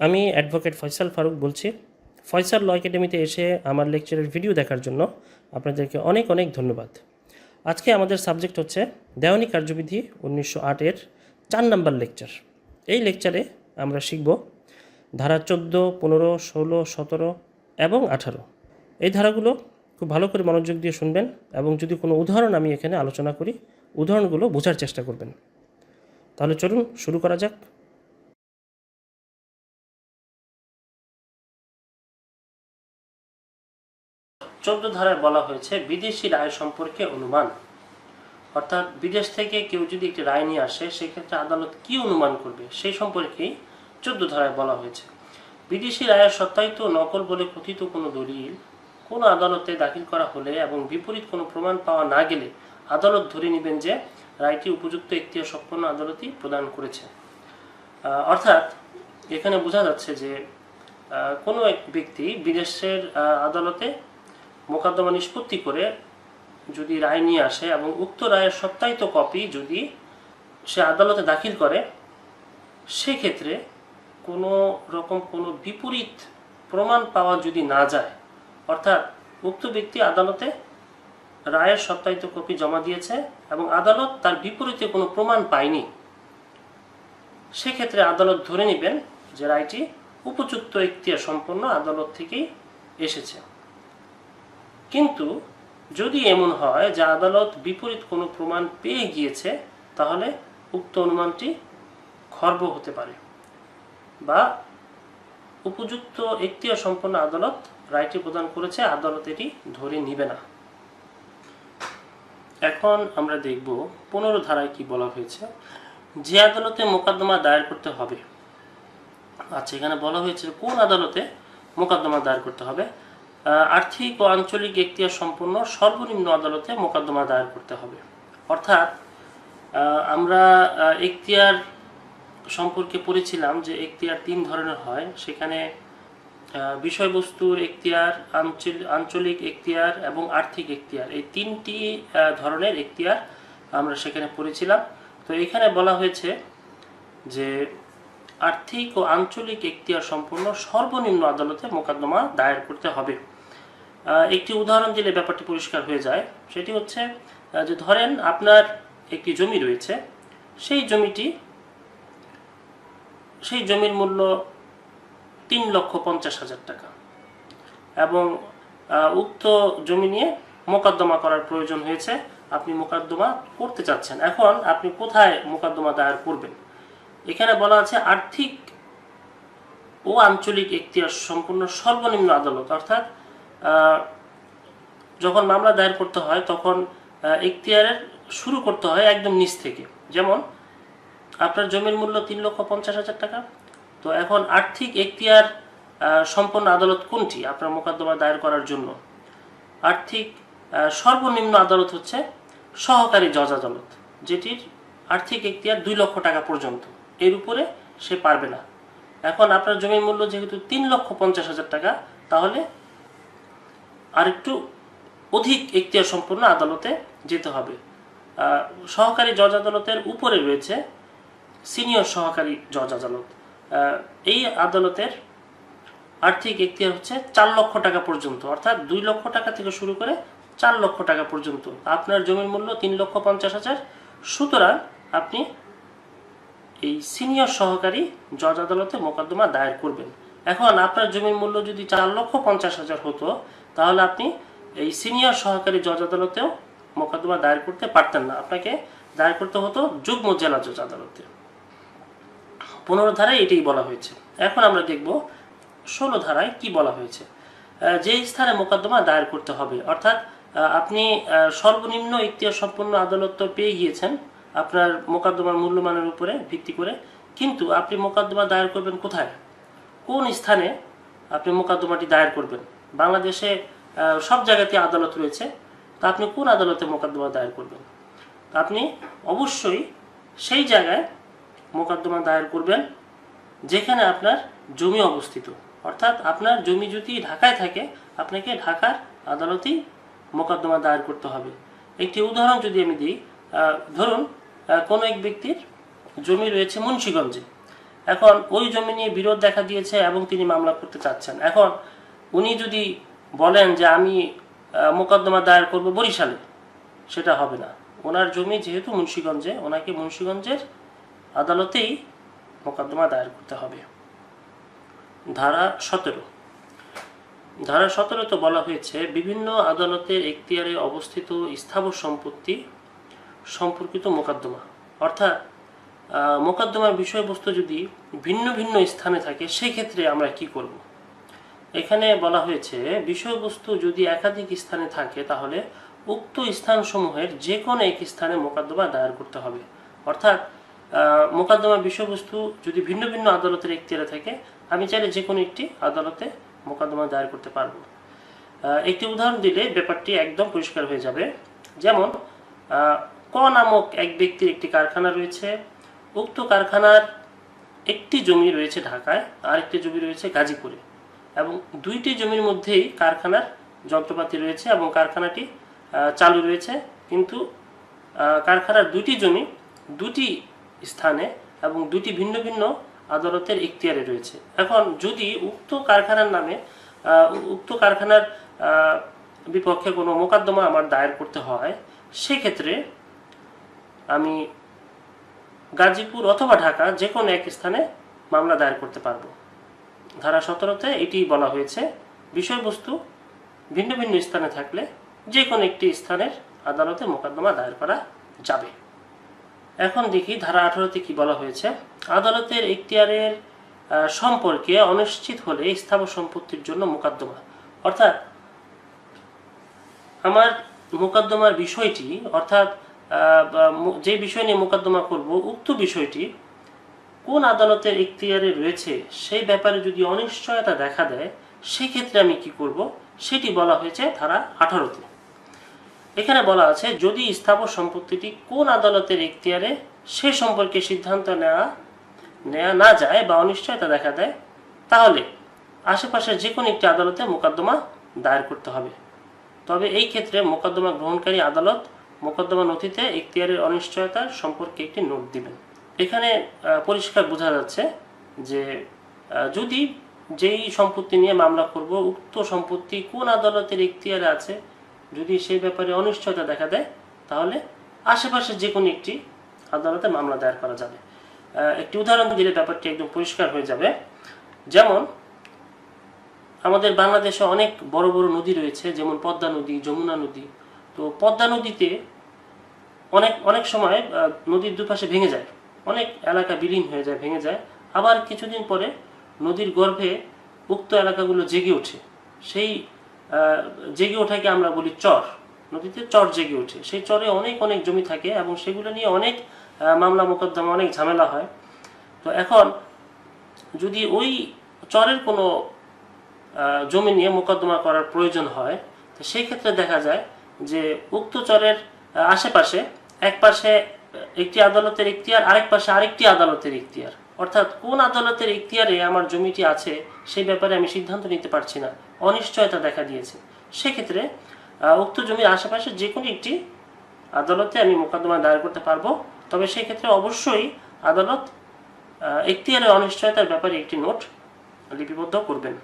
আমি অ্যাডভোকেট ফয়সাল ফারুক বলছি। ফয়সাল ল একাডেমিতে এসে আমার লেকচারের ভিডিও দেখার জন্য আপনাদেরকে অনেক অনেক ধন্যবাদ। আজকে আমাদের সাবজেক্ট হচ্ছে দেওয়ানি কার্যবিধি উনিশশো আটের চার নাম্বার লেকচার এই লেকচারে আমরা শিখব ধারা চোদ্দ, পনেরো, ষোলো, সতেরো এবং আঠারো। এই ধারাগুলো খুব ভালো করে মনোযোগ দিয়ে শুনবেন এবং যদি কোনো উদাহরণ আমি এখানে আলোচনা করি, উদাহরণগুলো বোঝার চেষ্টা করবেন। তাহলে চলুন শুরু করা যাক। চোদ্দ ধারায় বলা হয়েছে, বিদেশি রায় সম্পর্কে অনুমান। অর্থাৎ বিদেশ থেকে কেউ যদি একটি রায় নিয়ে আসে, সেক্ষেত্রে আদালত কি অনুমান করবে? সেই সম্পর্কেই চোদ্দ ধারায় বলা হয়েছে। বিদেশি রায়ের সত্যায়িত নকল বলে কথিত কোনো দলিল কোনো আদালতে দাখিল করা হলে এবং বিপরীত কোনো প্রমাণ পাওয়া না গেলে আদালত ধরে নেবেন যে রায়টি উপযুক্ত একটি সম্পন্ন আদালতই প্রদান করেছে। অর্থাৎ এখানে বোঝা যাচ্ছে যে কোনো এক ব্যক্তি বিদেশের আদালতে মোকদ্দমা নিষ্পত্তি করে যদি রায় নিয়ে আসে এবং উক্ত রায়ের সত্যায়িত কপি যদি সে আদালতে দাখিল করে, সেক্ষেত্রে কোনো রকম কোনো বিপরীত প্রমাণ পাওয়া যদি না যায়, অর্থাৎ উক্ত ব্যক্তি আদালতে রায়ের সত্যায়িত কপি জমা দিয়েছে এবং আদালত তার বিপরীতে কোনো প্রমাণ পায়নি, সেক্ষেত্রে আদালত ধরে নেবেন যে রায়টি উপযুক্ত এখতিয়ার সম্পন্ন আদালত থেকেই এসেছে। কিন্তু যদি এমন হয় যে আদালত বিপরীত কোনো প্রমাণ পেয়ে গিয়েছে, তাহলে উক্ত অনুমানটি খর্ব হতে পারে বা উপযুক্ত এখতিয়ার সম্পন্ন আদালত রায়টি প্রদান করেছে, আদালত এটি ধরে নিবে না। এখন আমরা দেখব পনেরো ধারায় কি বলা হয়েছে। যে আদালতে মোকদ্দমা দায়ের করতে হবে আচ্ছা এখানে বলা হয়েছে কোন আদালতে মোকদ্দমা দায়ের করতে হবে? আর্থিক ও আঞ্চলিক এখতিয়ার সম্পন্ন সর্বনিম্ন আদালতে মোকদ্দমা দায়ের করতে হবে। অর্থাৎ আমরা এখতিয়ার সম্পর্কে পড়েছিলাম যে এখতিয়ার তিন ধরনের হয়। সেখানে বিষয়বস্তুর এখতিয়ার আঞ্চল, আঞ্চলিক এখতিয়ার এবং আর্থিক এখতিয়ার এই তিনটি ধরনের এখতিয়ার আমরা সেখানে পড়েছিলাম। তো এখানে বলা হয়েছে যে আর্থিক ও আঞ্চলিক এখতিয়ার সম্পন্ন সর্বনিম্ন আদালতে মোকদ্দমা দায়ের করতে হবে। একটি উদাহরণ দিলে ব্যাপারটি পরিষ্কার হয়ে যায়। সেটি হচ্ছে যে ধরেন আপনার একটি জমি রয়েছে, সেই জমিটি, সেই জমির মূল্য তিন লক্ষ পঞ্চাশ হাজার টাকা এবং উক্ত জমি নিয়ে মোকদ্দমা করার প্রয়োজন হয়েছে। আপনি মোকদ্দমা করতে চাচ্ছেন। এখন আপনি কোথায় মোকদ্দমা দায়ের করবেন? এখানে বলা আছে আর্থিক ও আঞ্চলিক এখতিয়ার সম্পূর্ণ সর্বনিম্ন আদালত, অর্থাৎ যখন মামলা দায়ের করতে হয় তখন আহ, এখতিয়ারের শুরু করতে হয় একদম নিচ থেকে। যেমন আপনার জমির মূল্য তিন লক্ষ পঞ্চাশ হাজার টাকা। তো এখন আর্থিক এখতিয়ার সম্পন্ন আদালত কোনটি আপনার মোকদ্দমা দায়ের করার জন্য? আর্থিক সর্বনিম্ন আদালত হচ্ছে সহকারী জজ আদালত যেটির আর্থিক এখতিয়ার দুই লক্ষ টাকা পর্যন্ত। এর উপরে সে পারবে না। এখন আপনার জমির মূল্য যেহেতু তিন লক্ষ পঞ্চাশ হাজার টাকা তাহলে আরেকটু অধিক এখতিয়ার সম্পন্ন আদালতে যেতে হবে। সহকারী জজ আদালতের উপরে রয়েছে সিনিয়র সহকারী জজ আদালত এই আদালতের আর্থিক এখতিয়ার হচ্ছে চার লক্ষ টাকা পর্যন্ত, অর্থাৎ দুই লক্ষ টাকা থেকে শুরু করে চার লক্ষ টাকা পর্যন্ত। আপনার জমির মূল্য তিন লক্ষ পঞ্চাশ হাজার। সুতরাং আপনি এই সিনিয়র সহকারী জজ আদালতে মোকদ্দমা দায়ের করবেন। এখন আপনার জমির মূল্য যদি চার লক্ষ পঞ্চাশ হাজার হতো তাহলে আপনি এই সিনিয়র সহকারী জজ আদালতেও মোকদ্দমা দায়ের করতে পারতেন না। আপনাকে দায়ের করতে হতো যুগ্ম জেলা জজ আদালতে। পনেরো ধারায় এটাই বলা হয়েছে। এখন আমরা দেখব ষোলো ধারায় কি বলা হয়েছে। যে স্থানে মোকদ্দমা দায়ের করতে হবে, অর্থাৎ আপনি সর্বনিম্ন ইতিহাস সম্পন্ন আদালত তো পেয়ে গিয়েছেন আপনার মোকদ্দমার মূল্যমানের উপরে ভিত্তি করে, কিন্তু আপনি মোকদ্দমা দায়ের করবেন কোথায়? কোন স্থানে আপনি মোকদ্দমাটি দায়ের করবেন? বাংলাদেশে সব জায়গাতে আদালত রয়েছে। তা আপনি কোন আদালতে মোকদ্দমা দায়ের করবেন? আপনি অবশ্যই সেই জায়গায় মোকদ্দমা দায়ের করবেন, যেখানে আপনার জমি অবস্থিত। অর্থাৎ আপনার জমি যদি ঢাকায় থাকে, আপনাকে ঢাকার আদালতেই মোকদ্দমা দায়ের করতে হবে। একটি উদাহরণ যদি আমি দিই ধরুন কোনো এক ব্যক্তির জমি রয়েছে মুন্সীগঞ্জে। এখন ওই জমি নিয়ে বিরোধ দেখা দিয়েছে এবং তিনি মামলা করতে চাচ্ছেন। এখন উনি যদি বলেন যে আমি মোকদ্দমা দায়ের করব বরিশালে, সেটা হবে না। ওনার জমি যেহেতু মুন্সীগঞ্জে, ওনাকে মুন্সীগঞ্জের আদালতেই মোকদ্দমা দায়ের করতে হবে। ধারা সতেরো। ধারা সতেরোতে বলা হয়েছে, বিভিন্ন আদালতের এখতিয়ারে অবস্থিত স্থাবর সম্পত্তি সম্পর্কিত মোকদ্দমা। অর্থাৎ মোকদ্দমার বিষয়বস্তু যদি ভিন্ন ভিন্ন স্থানে থাকে সেই ক্ষেত্রে আমরা কি করব? এখানে বলা হয়েছে বিষয়বস্তু যদি একাধিক স্থানে থাকে তাহলে উক্ত স্থানসমূহের যে কোনো এক স্থানে মোকদ্দমা দায়ের করতে হবে। অর্থাৎ আহ, মোকদ্দমার বিষয়বস্তু যদি ভিন্ন ভিন্ন আদালতের এখতিয়ারে থাকে আমি চাইলে যে কোনো একটি আদালতে মোকদ্দমা দায়ের করতে পারব। একটি উদাহরণ দিলে ব্যাপারটি একদম পরিষ্কার হয়ে যাবে। যেমন ক নামক এক ব্যক্তির একটি কারখানা রয়েছে। উক্ত কারখানার একটি জমি রয়েছে ঢাকায় আর একটি জমি রয়েছে গাজীপুরে। এবং দুইটি জমির মধ্যেই কারখানার যন্ত্রপাতি রয়েছে এবং কারখানাটি চালু রয়েছে। কিন্তু কারখানার দুটি জমি দুটি স্থানে এবং দুটি ভিন্ন ভিন্ন আদালতের এখতিয়ারে রয়েছে। এখন যদি উক্ত কারখানার নামে উক্ত কারখানার বিপক্ষে কোনো মোকদ্দমা আমার দায়ের করতে হয়, সেক্ষেত্রে আমি গাজীপুর অথবা ঢাকা যে কোনো এক স্থানে মামলা দায়ের করতে পারব। ধারা সতেরোতে এটি বলা হয়েছে, বিষয়বস্তু ভিন্ন ভিন্ন স্থানে থাকলে যে কোনো একটি স্থানের আদালতে মোকদ্দমা দায়ের করা যাবে। এখন দেখি ধারা আঠারোতে কি বলা হয়েছে, আদালতের এখতিয়ারের সম্পর্কে অনিশ্চিত হলে স্থাবর সম্পত্তির জন্য মোকদ্দমা। অর্থাৎ আমার মোকদ্দমার বিষয়টি, অর্থাৎ যে বিষয় নিয়ে মোকদ্দমা করব, উক্ত বিষয়টি কোন আদালতের এখতিয়ারে রয়েছে সেই ব্যাপারে যদি অনিশ্চয়তা দেখা দেয়, সেক্ষেত্রে আমি কি করব? সেটি বলা হয়েছে ধারা আঠারোতে। এখানে বলা আছে, যদি স্থাবর সম্পত্তিটি কোন আদালতের এখতিয়ারে সে সম্পর্কে সিদ্ধান্ত নেওয়া নেওয়া না যায় বা অনিশ্চয়তা দেখা দেয়, তাহলে আশেপাশের যে কোনো একটি আদালতে মোকদ্দমা দায়ের করতে হবে। তবে এই ক্ষেত্রে মোকদ্দমা গ্রহণকারী আদালত মোকদ্দমা নথিতে এখতিয়ারের অনিশ্চয়তা সম্পর্কে একটি নোট দিবেন। এখানে পরিষ্কার বোঝা যাচ্ছে যে যদি যেই সম্পত্তি নিয়ে মামলা করব, উক্ত সম্পত্তি কোন আদালতের এখতিয়ারে আছে, যদি সেই ব্যাপারে অনিশ্চয়তা দেখা দেয়, তাহলে আশেপাশে যে কোনো একটি আদালতে মামলা দায়ের করা যাবে। একটি উদাহরণ দিলে ব্যাপারটি একদম পরিষ্কার হয়ে যাবে। যেমন, আমাদের বাংলাদেশে অনেক বড় বড় নদী রয়েছে, যেমন পদ্মা নদী, যমুনা নদী। তো পদ্মা নদীতে অনেক অনেক সময় নদীর দুপাশে ভেঙে যায়। অনেক এলাকা বিলীন হয়ে যায়, ভেঙে যায়। আবার কিছুদিন পরে নদীর গর্ভে উক্ত এলাকাগুলো জেগে ওঠে। সেই জেগে ওঠাকে আমরা বলি চর। নদীতে চর জেগে ওঠে। সেই চরে অনেক অনেক জমি থাকে এবং সেগুলো নিয়ে অনেক মামলা, মোকদ্দমা, অনেক ঝামেলা হয়। তো এখন যদি ওই চরের কোনো জমি নিয়ে মোকদ্দমা করার প্রয়োজন হয়, তো সেই ক্ষেত্রে দেখা যায় যে উক্ত চরের আশেপাশে এক পাশে একটি আদালতের ইখতিয়ার, আরেক পাশে আরেকটি আদালতের ইখতিয়ার। অর্থাৎ কোন আদালতের ইখতিয়ারে আমার জমিটি আছে, সেই ব্যাপারে আমি সিদ্ধান্ত নিতে পারছি না। অনিশ্চয়তা দেখা দিয়েছে। সেক্ষেত্রে উক্ত জমির আশেপাশে যে কোনো একটি আদালতে আমি মোকদ্দমা দায়ের করতে পারব। তবে সেক্ষেত্রে অবশ্যই আদালত এখতিয়ারের অনিশ্চয়তার ব্যাপারে একটি নোট লিপিবদ্ধ করবেন।